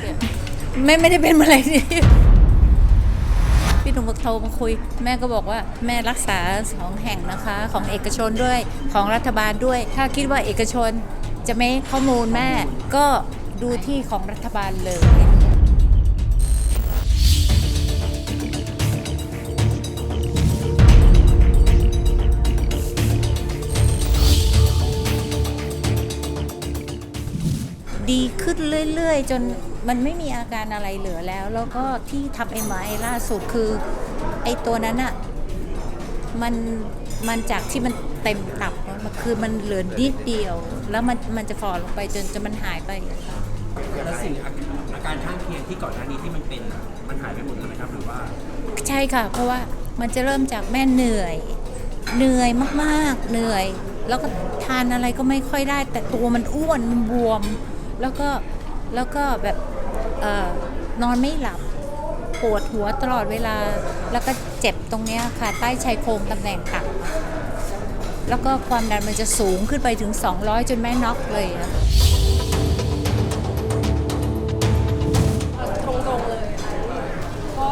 เนี่ยแม่ไม่ได้เป็นมะเร็งนี่พี่หนุ่มโทรมาคุย แม่ก็บอกว่าแม่รักษาสองแห่งนะคะ ของเอกชนด้วยของรัฐบาลด้วย ถ้าคิดว่าเอกชนจะไม่ข้อมูลแม่ก็ดูที่ของรัฐบาลเลย ดีขึ้นเรื่อยๆ จนมันไม่มีอาการอะไรเหลือแล้ว แล้วก็ที่ทำไอ้ไม้ล่าสุดคือไอ้ตัวนั้นอะมันมันจากที่มันเต็มตับอะมันคือมันเหลือนิดเดียว แล้วมันมันจะฝ่อลงไปจนจนมันหายไปอะค่ะแล้วสิ่งอาอาการข้างเคียงที่ก่อนหน้านี้ที่มันเป็นอะมันหายไปหมดแล้วไหมครับหรือว่าใช่ค่ะ เพราะว่ามันจะเริ่มจากแม่เหนื่อย เหนื่อยมากๆ เหนื่อย แล้วก็ทานอะไรก็ไม่ค่อยได้ แต่ตัวมันอ้วนมันบวม แล้วก็แล้วก็แบบเอ่อนอนไม่หลับปวดหัวตลอดเวลา แล้วก็เจ็บตรงเนี้ยค่ะ ใต้ชายโครงตำแหน่งตับแล้วก็ความดันมันจะสูงขึ้นไปถึง 200 จนแม่น็อกเลยอะตรงๆเลยก็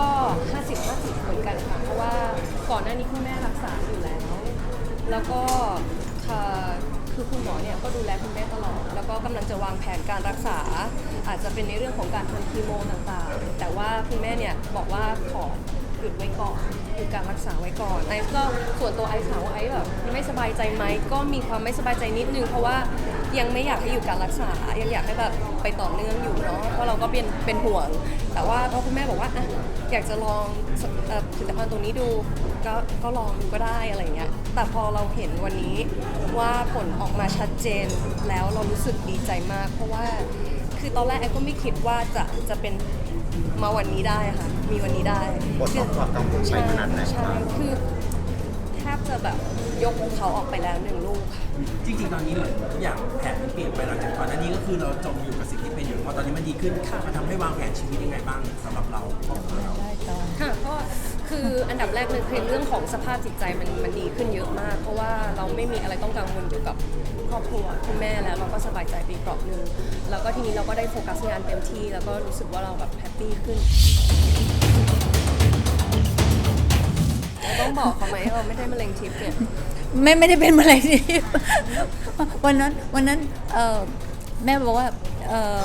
50 50 เหมือนกันค่ะ เพราะว่าก่อนหน้านี้คุณแม่รักษาอยู่แล้ว แล้วก็ คือคุณหมอเนี่ยก็ดูแลคุณแม่ตลอด แล้วก็กำลังจะวางแผนการรักษา อาจจะเป็นในเรื่องของการทำคีโมต่างๆ แต่ว่าคุณแม่เนี่ยบอกว่าขอ ยุดไว้ก่อนหยุดการรักษาไว้ก่อนไอ้ก็ส่วนตัวไอ้ถามว่าไอ้แบบไม่สบายใจไหมก็มีความไม่สบายใจนิดนึงเพราะว่ายังไม่อยากให้หยุดการรักษา ยังอยากให้แบบไปต่อเนื่องอยู่เนาะเพราะเราก็เป็นเป็นห่วง แต่ว่าพอคุณแม่บอกว่าอะอยากจะลองผลิตภัณฑ์ตัวนี้ดูก็ก็ลองดูก็ได้อะไรเงี้ยแต่พอเราเห็นวันนี้ว่าผลออกมาชัดเจนแล้วเรารู้สึกดีใจมาก เพราะว่า ตอนแรกแอฟก็ไม่คิดว่าจะจะเป็นมาวันนี้ได้ค่ะ มีวันนี้ได้ปลดล็อกความกังวลไปขนาดไหนใช่คือแทบจะแบบยกเขาออกไปแล้วหนึ่งลูกค่ะ จริง ๆ ตอนนี้เหมือนทุกอย่างแผนมันเปลี่ยนไปหลังจากก่อนหน้านี้ก็คือเราจมอยู่กับสิ่งที่เป็นอยู่พอตอนนี้มันดีขึ้นมันทำให้วางแผนชีวิตยังไงบ้างสำหรับเราครอบครัวเราได้ตอนค่ะก็ คืออันดับแรกเลยคือเรื่องของสภาพจิตใจมันมันดีขึ้นเยอะมาก เพราะว่าเราไม่มีอะไรต้องกังวลเกี่ยวกับครอบครัวคุณแม่แล้วเราก็สบายใจไปอีกราะนึงแล้วก็ทีนี้เราก็ได้โฟกัสงานเต็มที่ แล้วก็รู้สึกว่าเราแบบแฮปปี้ขึ้นต้องบอกเขาไหมว่าเราไม่ได้มะเร็งทิพย์เนี่ยแม่ไม่ได้เป็นมะเร็งนี่วันนั้นวันนั้นเออแม่บอกว่าเออ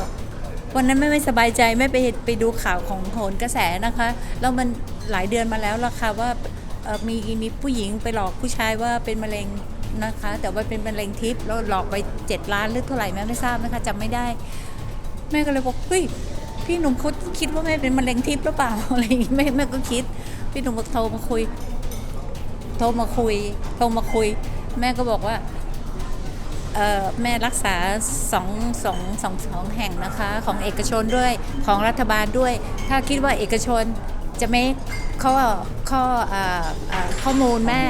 วันนั้นแม่ไม่สบายใจแม่ไปไปดูข่าวของโหนกระแสนะคะแล้วมันหลายเดือนมาแล้วล่ะค่ะว่ามีมีผู้หญิงไปหลอกผู้ชายว่าเป็นมะเร็งนะคะ แต่ว่าเป็นมะเร็งทิพย์แล้วหลอกไปเจ็ดล้านหรือเท่าไหร่แม่ไม่ทราบนะคะจำไม่ได้ แม่ก็เลยบอกเฮ้ยพี่หนุ่มเขาคิดว่าแม่เป็นมะเร็งทิพย์หรือเปล่าอะไรอย่างงี้แม่แม่ก็คิด พี่หนุ่มบอกโทรมาคุย โทรมาคุย โทรมาคุย แม่ก็บอกว่า แม่รักษาสองสองสองสองแห่งนะคะ ของเอกชนด้วยของรัฐบาลด้วย ถ้าคิดว่าเอกชนจะไม่ข้อข้อข้อมูลแม่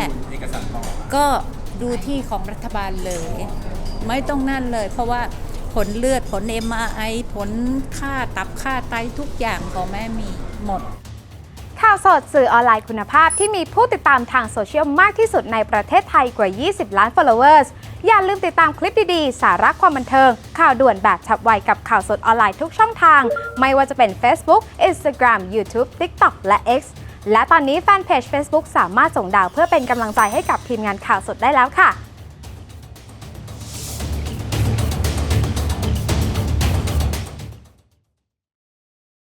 ก็ดูที่ของรัฐบาลเลย ไม่ต้องนั่นเลย เพราะว่าผลเลือดผล MRI ผลค่าตับค่าไตทุกอย่างของแม่มีหมด ข่าวสดสื่อออนไลน์คุณภาพที่มีผู้ติดตามทางโซเชียลมากที่สุดในประเทศไทยกว่า 20 ล้าน followers อย่าลืมติดตามคลิปดีๆ สาระความบันเทิง ข่าวด่วนแบบฉับไวกับข่าวสดออนไลน์ทุกช่องทาง ไม่ว่าจะเป็น Facebook Instagram YouTube TikTok และ X และตอนนี้แฟนเพจ Facebook สามารถส่งดาวเพื่อเป็นกำลังใจให้กับทีมงานข่าวสดได้แล้วค่ะ